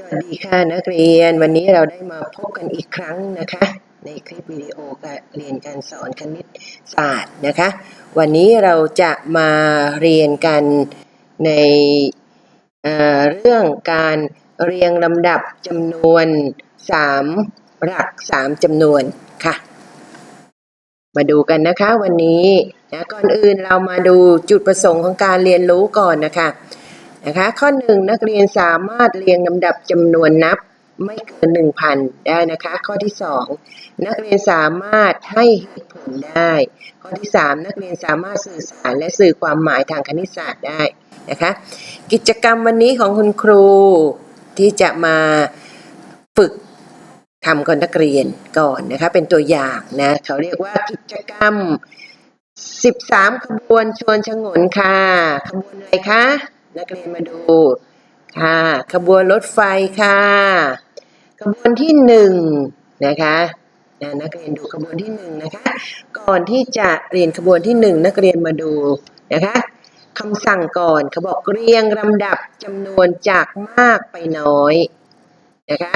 สวัสดีค่ะนักเรียนวันนี้เราได้มาพบกันอีกครั้งนะคะ ในคลิปวิดีโอการเรียนการสอนคณิตศาสตร์นะคะ วันนี้เราจะมาเรียนกันในเเรื่องการเรียงลำดับจำนวน 3 หลัก 3จำนวนค่ะ มาดูกันนะคะวันนี้นะก่อนอื่นเรามาดูจุดประสงค์ของการเรียนรู้ก่อนนะคะ นะคะ ข้อหนึ่งนักเรียนสามารถเรียงลำดับจำนวนนับไม่เกิน 1,000 ได้นะคะ ข้อที่ 2 นักเรียนสามารถให้เหตุผลได้ ข้อที่ 3 นักเรียนสามารถสื่อสารและสื่อความหมายทางคณิตศาสตร์ได้นะคะ กิจกรรมวันนี้ของคุณครูที่จะมาฝึกทำกับนักเรียนก่อนนะคะ เป็นตัวอย่างนะเขาเรียกว่ากิจกรรม 13 ขบวนชวนชงนค่ะ ขบวนอะไรคะ นักเรียนมาดูค่ะ ขบวนรถไฟค่ะ ขบวนที่หนึ่งนะคะนะนักเรียนดูขบวนที่หนึ่งนะคะ ก่อนที่จะเรียนขบวนที่หนึ่งนักเรียนมาดูนะคะคำสั่งก่อนเขาบอกเรียงลำดับจำนวนจากมากไปน้อยนะคะ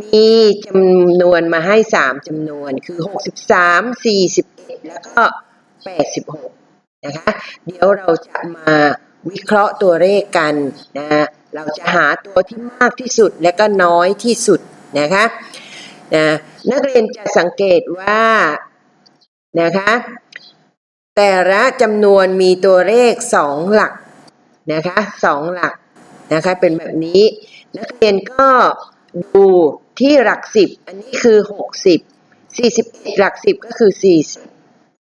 มีจำนวนมาให้สามจำนวนคือหกสิบสามสี่สิบเอ็ดแล้วก็แปดสิบหกนะคะ เดี๋ยวเราจะมา วิเคราะห์ตัวเลขกันนะเราจะหาตัวที่มากที่สุดและก็น้อยที่สุดนะคะนะนักเรียนจะสังเกตว่านะคะแต่ละจำนวนมีตัวเลขสองหลักนะคะสองหลักนะคะเป็นแบบนี้ นักเรียนก็ดูที่หลักสิบอันนี้คือหกสิบสี่สิบหลักสิบก็คือสี่สิบ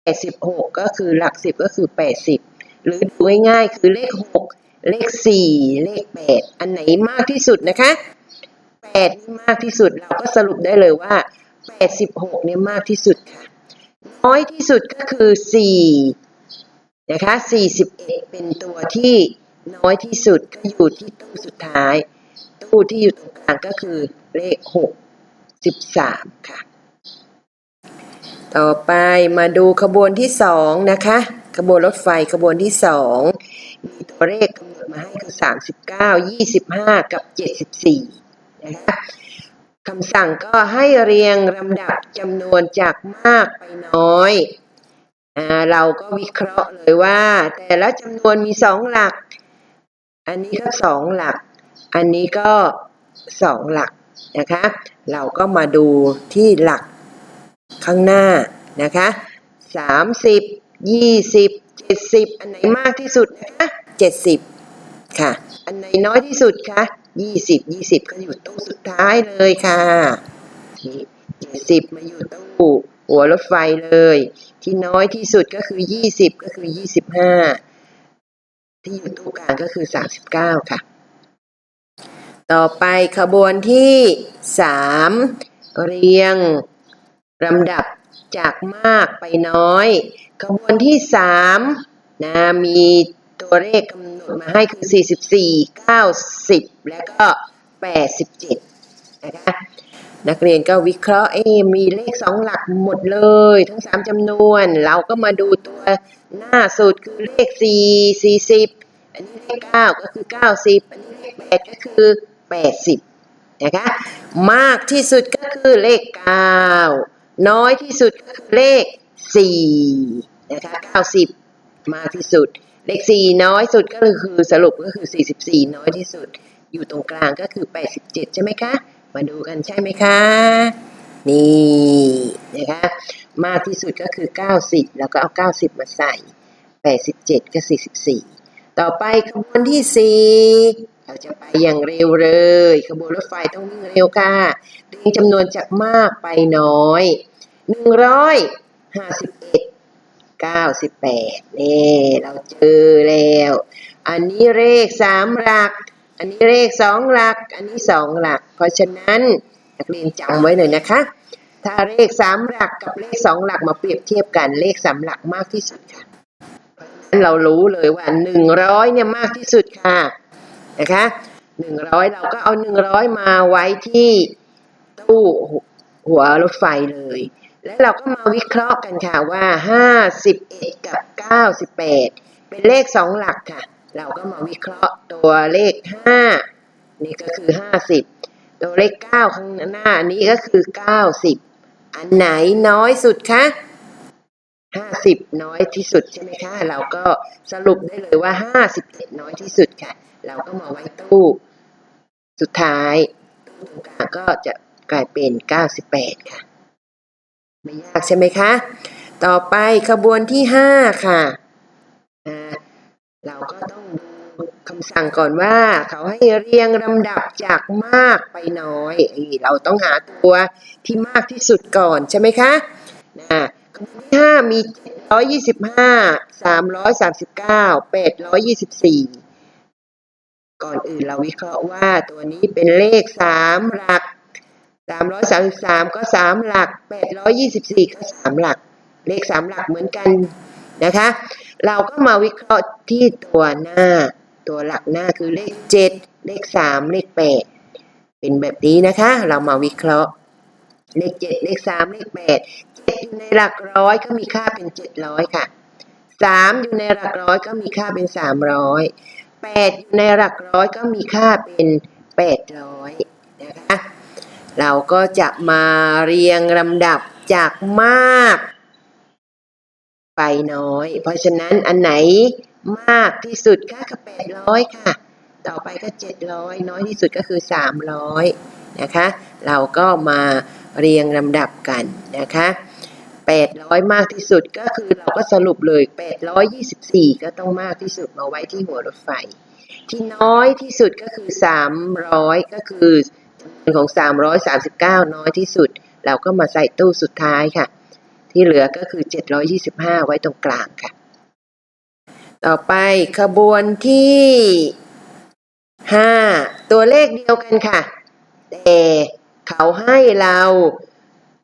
แปดสิบหกก็คือหลักสิบก็คือแปดสิบ หรือดูง่ายๆคือเลขหกเลขสี่เลขแปดอันไหนมากที่สุดนะคะแปดนี่มากที่สุดเราก็สรุปได้เลยว่าแปดสิบหกเนี่ยมากที่สุดค่ะ น้อยที่สุดก็คือสี่นะคะสี่สิบเป็นตัวที่น้อยที่สุดก็อยู่ที่ตู้สุดท้าย ตู้ที่อยู่ตรงกลางก็คือเลขหกสิบสามค่ะ ต่อไปมาดูขบวนที่สองนะคะ ขบวนรถไฟขบวนที่สองมีตัวเลขกำหนดมาให้คือสามสิบเก้ายี่สิบห้ากับเจ็ดสิบสี่นะคะคำสั่งก็ให้เรียงลำดับจำนวนจากมากไปน้อยอเราก็วิเคราะห์เลยว่า แต่ละจำนวนมีสองหลัก อันนี้ก็สองหลัก อันนี้ก็สองหลักนะคะ เราก็มาดูที่หลักข้างหน้านะคะสามสิบ ยี่สิบเจ็ดสิบอันไหนมากที่สุดนะคะเจ็ดสิบค่ะ อันไหนน้อยที่สุดคะยี่สิบยี่สิบก็อยู่ตู้สุดท้ายเลยค่ะนี่เจ็ดสิบมาอยู่ตู้หัวรถไฟเลย ที่น้อยที่สุดก็คือยี่สิบก็คือยี่สิบห้าที่อยู่ตู้กลางก็คือสามสิบเก้าค่ะ ต่อไปขบวนที่สามเรียงลำดับ จากมากไปน้อยขบวนที่สามนะมีตัวเลขกำหนดมาให้คือ 44 90 และก็ 87 นะคะ นักเรียนก็วิเคราะห์เอ๊มีเลขสองหลักหมดเลย ทั้งสามจำนวน เราก็มาดูตัวหน้าสุดคือเลข 4 40 อันนี้เลข 9 ก็คือ 90 อันนี้เลข 8 ก็คือ 80 นะคะ มากที่สุดก็คือเลข 9 น้อยที่สุดก็คือเลข4นะคะ90 มากที่สุด เลข 4 น้อยสุดก็คือสรุปก็คือ 44 น้อยที่สุด อยู่ตรงกลางก็คือ 87 ใช่ไหมคะ มาดูกันใช่ไหมคะ นี่นะคะมากที่สุดก็คือ 90 แล้วก็เอา 90 มาใส่ 87 ก็ 44 ต่อไปขบวนที่ 4 เราจะไปอย่างเร็วเลย ขบวนรถไฟต้องวิ่งเร็วค่ะเรียงจำนวนจากมากไปน้อย151 98นี่เราเจอแล้ว อันนี้เลขสามหลัก อันนี้เลขสองหลัก อันนี้สองหลัก เพราะฉะนั้นนักเรียนจำไว้เลยนะคะ ถ้าเลขสามหลักกับเลขสองหลักมาเปรียบเทียบกันเลขสามหลักมากที่สุดค่ะเพราะฉะนั้นเรารู้เลยว่าหนึ่งร้อยเนี่ยมากที่สุดค่ะ นะคะหนึ่งร้อยเราก็เอาหนึ่งร้อยมาไว้ที่ตู้หัวรถไฟเลย แล้วเราก็มาวิเคราะห์กันค่ะว่าห้าสิบเอ็ดกับเก้าสิบแปดเป็นเลขสองหลักค่ะ เราก็มาวิเคราะห์ตัวเลขห้านี่ก็คือห้าสิบตัวเลขเก้าข้างหน้านี้ก็คือเก้าสิบอันไหนน้อยสุดคะห้าสิบน้อยที่สุดใช่ไหมคะ เราก็สรุปได้เลยว่าห้าสิบเอ็ดน้อยที่สุดค่ะ เราก็มาไว้ตู้สุดท้ายตู้ตรงกลางก็จะกลายเป็น 98 ค่ะ ไม่ยากใช่ไหมคะ ต่อไปขบวนที่ 5 ค่ะ เราก็ต้องดูคำสั่งก่อนว่า เขาให้เรียงลำดับจากมากไปน้อย เราต้องหาตัวที่มากที่สุดก่อนใช่ไหมคะะขบวนที่ 5 มี 725 339 824 ก่อนอื่นเราวิเคราะห์ว่าตัวนี้เป็นเลขสามหลักสามร้อยสามสิบสามก็สามหลักแปดร้อยยี่สิบสี่ก็สามหลัก เลขสามหลักเหมือนกันนะคะ เราก็มาวิเคราะห์ที่ตัวหน้า ตัวหลักหน้าคือเลขเจ็ดเลขสามเลขแปดเป็นแบบนี้นะคะ เรามาวิเคราะห์ เลขเจ็ดเลขสามเลขแปดเจ็ดอยู่ในหลักร้อยก็มีค่าเป็นเจ็ดร้อยค่ะสามอยู่ในหลักร้อยก็มีค่าเป็นสามร้อยแปดอยู่ในหลักร้อยก็มีค่าเป็นแปดร้อยนะคะ เราก็จะมาเรียงลำดับจากมาก ไปน้อย เพราะฉะนั้นอันไหนมากที่สุดก็คือแปดร้อยค่ะ ต่อไปก็เจ็ดร้อยน้อยที่สุดก็คือสามร้อยนะคะ เราก็มาเรียงลำดับกันนะคะ ร้อยมากที่สุดก็คือเราก็สรุปเลยแปดร้อยยี่สิบสี่ก็ต้องมากที่สุดมาไว้ที่หัวรถไฟ ที่น้อยที่สุดก็คือสามร้อยก็คือจำนวนของสามร้อยสามสิบเก้าน้อยที่สุด เราก็มาใส่ตู้สุดท้ายค่ะ ที่เหลือก็คือ725ไว้ตรงกลางค่ะ ต่อไปขบวนที่5ตัวเลขเดียวกันค่ะ แต่เขาให้เรา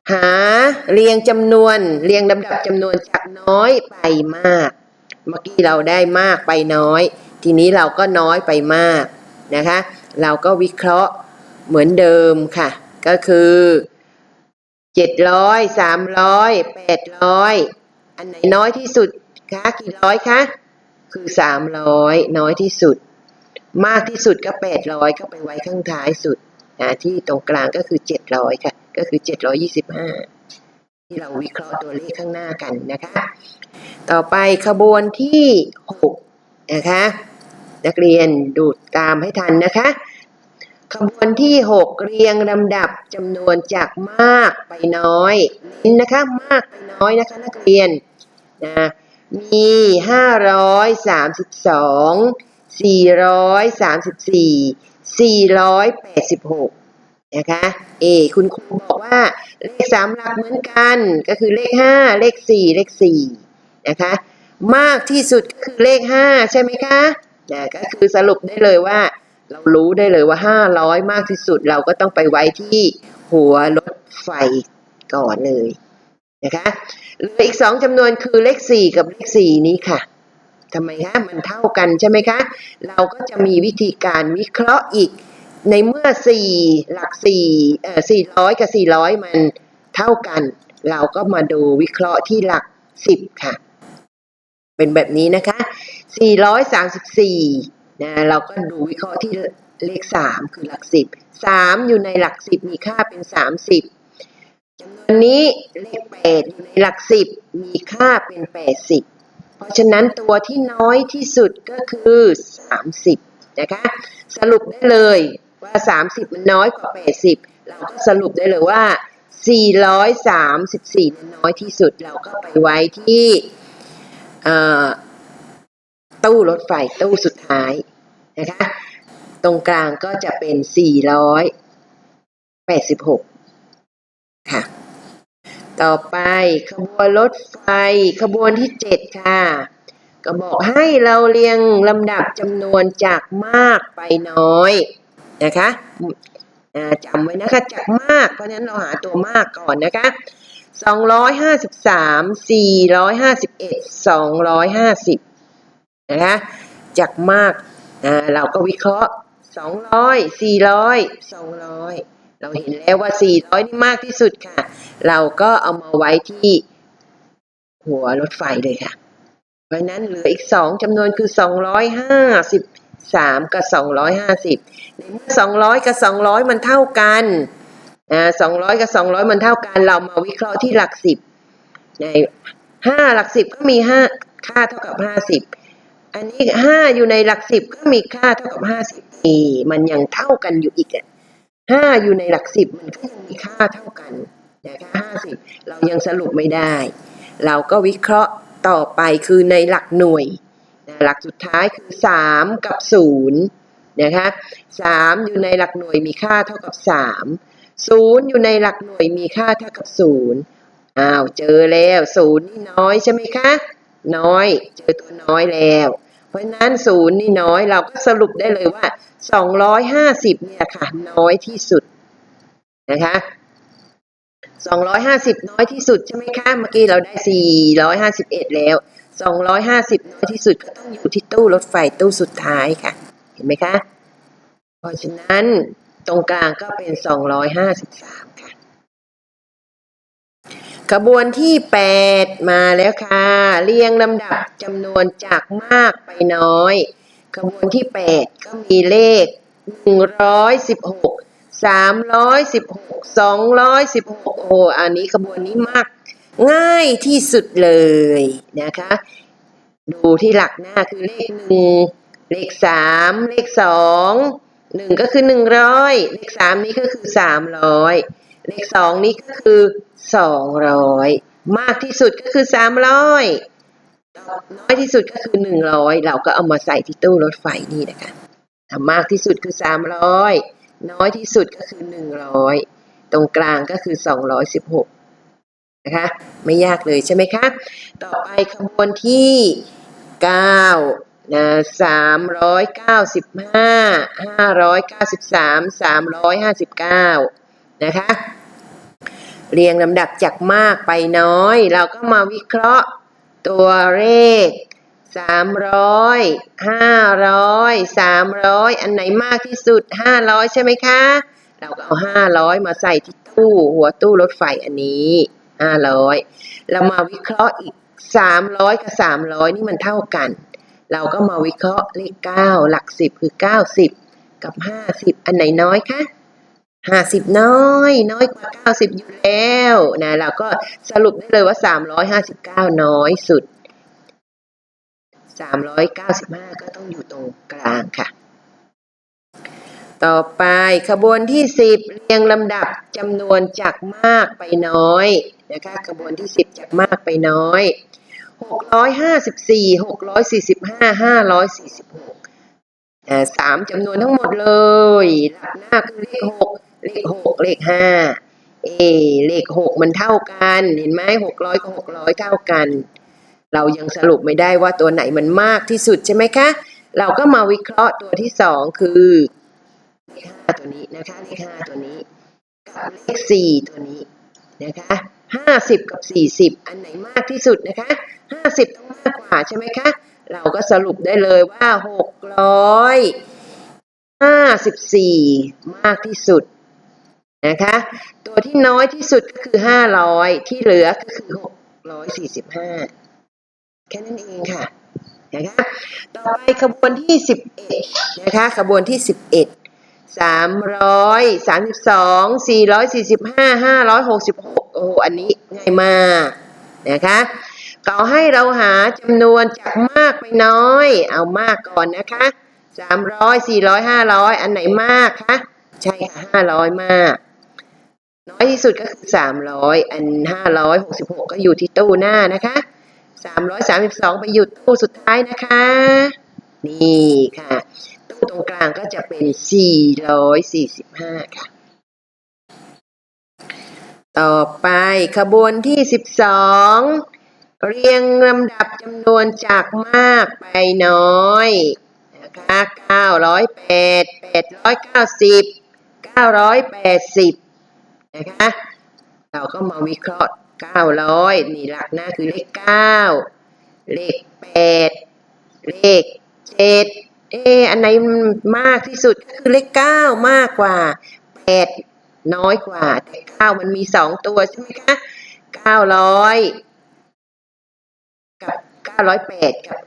หาเรียงจำนวน เรียงลำดับจำนวนจากน้อยไปมาก เมื่อกี้เราได้มากไปน้อย ทีนี้เราก็น้อยไปมากนะคะ เราก็วิเคราะห์เหมือนเดิมค่ะ ก็คือเจ็ดร้อยสามร้อยแปดร้อยอันไหนน้อยที่สุดคะกี่ร้อยคะคือสามร้อยน้อยที่สุด มากที่สุดก็แปดร้อยก็ไปไว้ข้างท้ายสุดนะที่ตรงกลางก็คือเจ็ดร้อยค่ะ ก็คือเจ็ดร้อยี่สิบห้าที่เราวิเคราะห์ตัวเลขข้างหน้ากันนะคะ ต่อไปขบวนที่หกนะคะ นักเรียนดูตามให้ทันนะคะ ขบวนที่ 6 เรียงลำดับจำนวนจากมากไปน้อยเน้นนะคะมากไปน้อยนะคะ นักเรียนนะมี532 434 486 นะคะเอคุณครูบอกว่าเลขสามหลักเหมือนกัน ก็คือเลข5เลข4เลข4นะคะ มากที่สุดก็คือเลข5ใช่ไหมคะนะก็คือสรุปได้เลยว่า เรารู้ได้เลยว่า500มากที่สุดเราก็ต้องไปไว้ที่หัวรถไฟก่อนเลยนะคะเหลืออีก2จำนวนคือเลข4กับเลข4นี้ค่ะทำไมคะมันเท่ากันใช่ไหมคะ เราก็จะมีวิธีการวิเคราะห์อีก ในเมื่อ4หลัก4เอ่อ400กับ400มันเท่ากัน เราก็มาดูวิเคราะห์ที่หลัก10ค่ะ เป็นแบบนี้นะคะ434นะเราก็ดูวิเคราะห์ที่เลข3คือหลัก10 3อยู่ในหลัก10มีค่าเป็น30จำนวนนี้เลข8อยู่ในหลัก10มีค่าเป็น80เพราะฉะนั้นตัวที่น้อยที่สุดก็คือ30นะคะ สรุปได้เลย ว่า30มันน้อยกว่า80เราก็สรุปได้เลยว่า434นั้นน้อยที่สุดเราก็ไปไว้ที่ตู้รถไฟตู้สุดท้ายนะคะ ตรงกลางก็จะเป็น 486 ค่ะ ต่อไปขบวนรถไฟขบวนที่ 7 ค่ะ ก็บอกให้เราเรียงลำดับจำนวนจากมากไปน้อย นะคะจำไว้นะคะจากมาก เพราะฉะนั้นเราหาตัวมากก่อนนะคะ253 451 250นะคะจากมากเราก็วิเคราะห์200 400 200เราเห็นแล้วว่า400นี่มากที่สุดค่ะ เราก็เอามาไว้ที่หัวรถไฟเลยค่ะ เพราะนั้นเหลืออีก2จำนวนคือสา สามกับสองร้อยห้าสิบในเมื่อสองร้อยกับสองร้อยมันเท่ากันอ่าสองร้อยกับสองร้อยมันเท่ากัน เรามาวิเคราะห์ที่หลักสิบในห้าหลักสิบก็มีห้าค่าเท่ากับห้าสิบอันนี้ห้าอยู่ในหลักสิบก็มีค่าเท่ากับห้าสิบเอมันยังเท่ากันอยู่อีกอะห้าอยู่ในหลักสิบมันก็ยังมีค่าเท่ากันนะคะห้าสิบเรายังสรุปไม่ได้ เราก็วิเคราะห์ต่อไปคือในหลักหน่วย หลักสุดท้ายคือ 3 กับ0นะคะ3อยู่ในหลักหน่วยมีค่าเท่ากับ 3 0 อยู่ในหลักหน่วยมีค่าเท่ากับ 0อ้าวเจอแล้ว0นี่น้อยใช่ไหมคะ น้อยเจอตัวน้อยแล้ว เพราะนั้น 0 นี่น้อยเราก็สรุปได้เลยว่า 250เนี่ยค่ะน้อยที่สุดนะคะ สองร้อยห้าสิบน้อยที่สุดใช่ไหมคะ เมื่อกี้เราได้สี่ร้อยห้าสิบเอ็ดแล้วสองร้อยห้าสิบน้อยที่สุดก็ต้องอยู่ที่ตู้รถไฟตู้สุดท้ายค่ะ เห็นไหมคะ เพราะฉะนั้นตรงกลางก็เป็นสองร้อยห้าสิบสามค่ะ ขบวนที่แปดมาแล้วค่ะ เรียงลำดับจำนวนจากมากไปน้อย ขบวนที่แปดก็มีเลขหนึ่งร้อย สามร้อยสิบหกสองร้อยสิบหกโอ้อันนี้ขบวนนี้มาก ง่ายที่สุดเลยนะคะ ดูที่หลักหน้าคือเลขหนึ่งเลขสามเลขสองหนึ่งก็คือหนึ่งร้อยเลขสามนี้ก็คือสามร้อยเลขสองนี้ก็คือสองร้อยมากที่สุดก็คือสามร้อยน้อยที่สุดก็คือหนึ่งร้อยเราก็เอามาใส่ที่ตู้รถไฟนี่นะคะอะมากที่สุดคือสามร้อย น้อยที่สุดก็คือหนึ่งร้อยตรงกลางก็คือสองร้อยสิบหกนะคะไม่ยากเลยใช่ไหมคะ ต่อไปขบวนที่เก้านะสามร้อยเก้าสิบห้าห้าร้อยเก้าสิบสามสามร้อยห้าสิบเก้านะคะเรียงลำดับจากมากไปน้อย เราก็มาวิเคราะห์ตัวเลข สามร้อยห้าร้อยสามร้อยอันไหนมากที่สุดห้าร้อยใช่ไหมคะ เราก็เอาห้าร้อยมาใส่ที่ตู้หัวตู้รถไฟอันนี้ห้าร้อยเรามาวิเคราะห์อีกสามร้อยกับสามร้อยนี่มันเท่ากัน เราก็มาวิเคราะห์เลขเก้าหลักสิบคือเก้าสิบกับห้าสิบอันไหนน้อยคะห้าสิบน้อยน้อยกว่าเก้าสิบอยู่แล้วนะเราก็สรุปได้เลยว่าสามร้อยห้าสิบเก้าน้อยสุด สามร้อยเก้าสิบห้าก็ต้องอยู่ตรงกลางค่ะ ต่อไปขบวนที่สิบเรียงลำดับจำนวนจากมากไปน้อยนะคะขบวนที่สิบจากมากไปน้อยหกร้อยห้าสิบสี่หกร้อยสี่สิบห้าห้าร้อยสี่สิบหกสามจำนวนทั้งหมดเลย หลักหน้าคือเลขหกเลขหกเลขห้าเอเลขหกมันเท่ากัน เห็นไหมหกร้อยกับหกร้อยเท่ากัน เรายังสรุปไม่ได้ว่าตัวไหนมันมากที่สุดใช่ไหมคะ เราก็มาวิเคราะห์ตัวที่สองคือเลขห้าตัวนี้นะคะเลขห้าตัวนี้กับเลขสี่ตัวนี้นะคะห้าสิบกับสี่สิบอันไหนมากที่สุดนะคะห้าสิบต้องมากกว่าใช่ไหมคะเราก็สรุปได้เลยว่าหกร้อยห้าสิบสี่มากที่สุดนะคะตัวที่น้อยที่สุดก็คือห้าร้อยที่เหลือก็คือหกร้อยสี่สิบห้า แค่นั้นเองค่ะนะคะต่อไปขบวนที่สิบเอ็ดนะคะขบวนที่สิบเอ็ดสามร้อยสามสิบสองสี่ร้อยสี่สิบห้าห้าร้อยหกสิบหกโอ้อันนี้ง่ายมากนะคะเขาให้เราหาจำนวนจากมากไปน้อย เอามากก่อนนะคะสามร้อยสี่ร้อยห้าร้อยอันไหนมากคะใช่ค่ะห้าร้อยมาก น้อยที่สุดก็คือสามร้อยอันห้าร้อยหกสิบหกก็อยู่ที่ตู้หน้านะคะ สามร้อยสามสิบสองไปอยู่ตู้สุดท้ายนะคะ นี่ค่ะ ตู้ตรงกลางก็จะเป็นสี่ร้อยสี่สิบห้าค่ะ ต่อไปขบวนที่สิบสองเรียงลำดับจำนวนจากมากไปน้อยนะคะเก้าร้อยแปดแปดร้อยเก้าสิบเก้าร้อยแปดสิบนะคะ เราก็มาวิเคราะห์ เก้าร้อยนี่หลักหน้าคือเลขเก้าเลขแปดเลขเจ็ดเอออันไหนมากที่สุดก็คือเลขเก้ามากกว่าแปดน้อยกว่า แต่เก้ามันมีสองตัวใช่ไหมคะเก้าร้อยกับ908กับ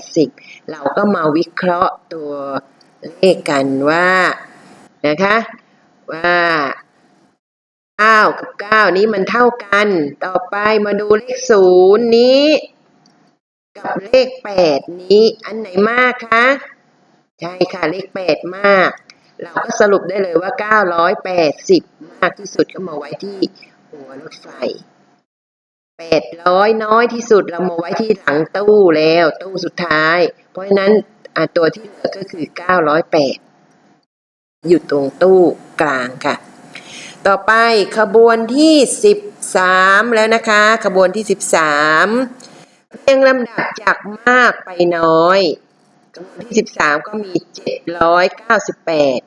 980เราก็มาวิเคราะห์ตัวเลขกันว่านะคะว่า 9 กับ 9 นี้มันเท่ากัน ต่อไปมาดูเลข 0 นี้ กับเลข 8 นี้ อันไหนมากคะ ใช่ค่ะ เลข 8 มาก เราก็สรุปได้เลยว่า 980 มากที่สุดก็มาไว้ที่หัวรถไฟ 800 น้อยที่สุดเรามาไว้ที่หลังตู้แล้ว ตู้สุดท้าย เพราะฉะนั้นตัวที่เหลือก็คือ 908 อยู่ตรงตู้กลางค่ะ ต่อไปขบวนที่ 13 แล้วนะคะ ขบวนที่ 13เรียงลำดับจากมากไปน้อยขบวนที่ 13 ก็มี 798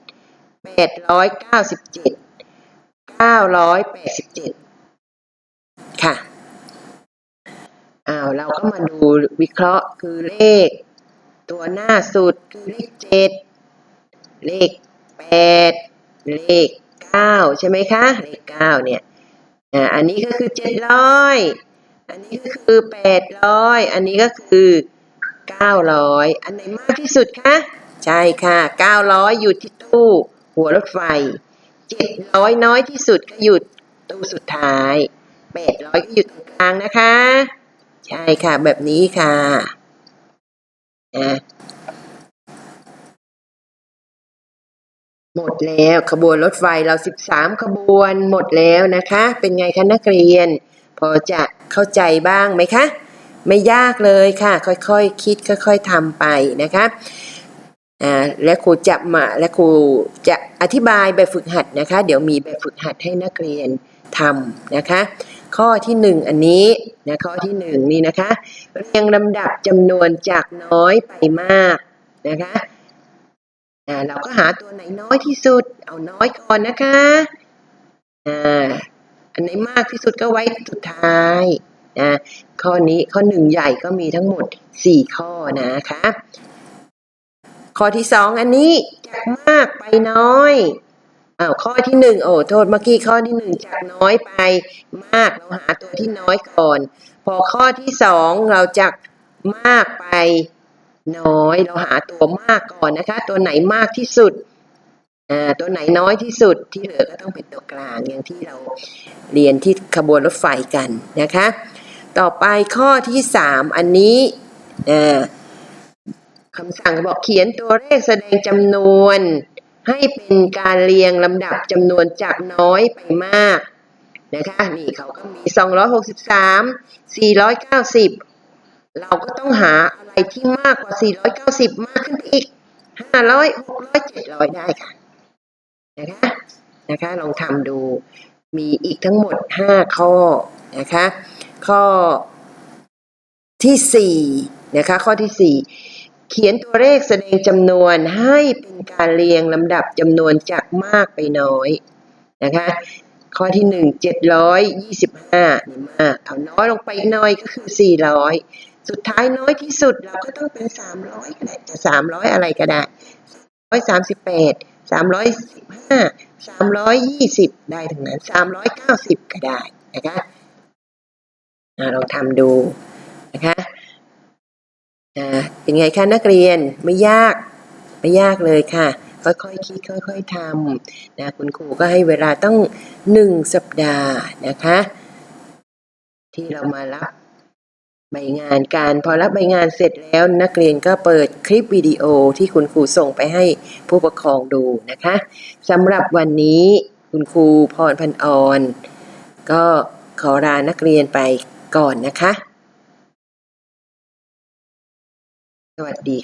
897 987 ค่ะอ้าวเราก็มาดูวิเคราะห์คือเลข ตัวหน้าสุดคือเลข 7 เลข 8 เลข 9ใช่ไหมคะเลข9เนี่ยอันนี้ก็คือ700อันนี้ก็คือ800อันนี้ก็คือ900อันไหนมากที่สุดคะใช่ค่ะ900อยู่ที่ตู้หัวรถไฟ700น้อยที่สุดก็อยู่ตู้สุดท้าย800ก็อยู่ตรงกลางนะคะ ใช่ค่ะแบบนี้ค่ะอะ หมดแล้วขบวนรถไฟเรา 13 ขบวนหมดแล้วนะคะ เป็นไงคะนักเรียน พอจะเข้าใจบ้างไหมคะ ไม่ยากเลยค่ะ ค่อยๆคคิดค่อย ๆทำไปนะคะอ่าและครูจะมาและครูจะอธิบายแบบฝึกหัดนะคะ เดี๋ยวมีแบบฝึกหัดให้นักเรียนทำนะคะ ข้อที่หนึ่งอันนี้นะข้อที่หนึ่งนี่นะคะ เรียงลำดับจำนวนจากน้อยไปมากนะคะ อ่าเราก็หาตัวไหนน้อยที่สุด เอาน้อยก่อนนะคะอ่าอันไหนมากที่สุดก็ไว้สุดท้ายนะข้อนี้ข้อหนึ่งใหญ่ก็มีทั้งหมดสี่ข้อนะคะข้อที่สองอันนี้จากมากไปน้อยอ้าวข้อที่หนึ่งโอ้โทษเมื่อกี้ข้อที่หนึ่งจากน้อยไปมากเราหาตัวที่น้อยก่อน พอข้อที่สองเราจากมากไป น้อย เราหาตัวมากก่อนนะคะ ตัวไหนมากที่สุดอ่าตัวไหนน้อยที่สุดที่เหลือก็ต้องเป็นตัวกลางอย่างที่เราเรียนที่ขบวนรถไฟกันนะคะ ต่อไปข้อที่สามอันนี้อ่าคำสั่งบอกเขียนตัวเลขแสดงจำนวน ให้เป็นการเรียงลำดับจำนวนจากน้อยไปมากนะคะนี่เขาก็มี 263 490 เราก็ต้องหาอะไรที่มากกว่า 490 มากขึ้นไปอีก 500 600 700 ได้ค่ะ นะคะ นะคะ ลองทำดู มีอีกทั้งหมด 5 ข้อ นะคะ ข้อที่ 4 นะคะ ข้อที่ 4 เขียนตัวเลขแสดงจำนวนให้เป็นการเรียงลำดับจำนวนจากมากไปน้อย นะคะข้อที่หนึ่งเจ็ดร้อยยี่สิบห้านี่มากเอาน้อยลงไปอีกหน้อยก็คือสี่ร้อย สุดท้ายน้อยที่สุดเราก็ต้องเป็นสามร้อยก็ได้จะสามร้อยอะไรก็ได้ร้อยสามสิบแปดสามร้อยสิบห้าสามร้อยยี่สิบได้ทั้งนั้นสามร้อยเก้าสิบก็ได้นะคะอ่าลองทำดูนะคะเป็นไงคะนักเรียนไม่ยากไม่ยากเลยค่ะ ค่อยๆคคิดค่อย ๆทำนะคุณครูก็ให้เวลาต้องหนึ่งสัปดาห์นะคะ ที่เรามารับ ใบงานการพอรับใบงานเสร็จแล้วนักเรียนก็เปิดคลิปวิดีโอที่คุณครูส่งไปให้ผู้ปกครองดูนะคะสำหรับวันนี้คุณครูพรพันออนก็ขอลานักเรียนไปก่อนนะคะ สวัสดี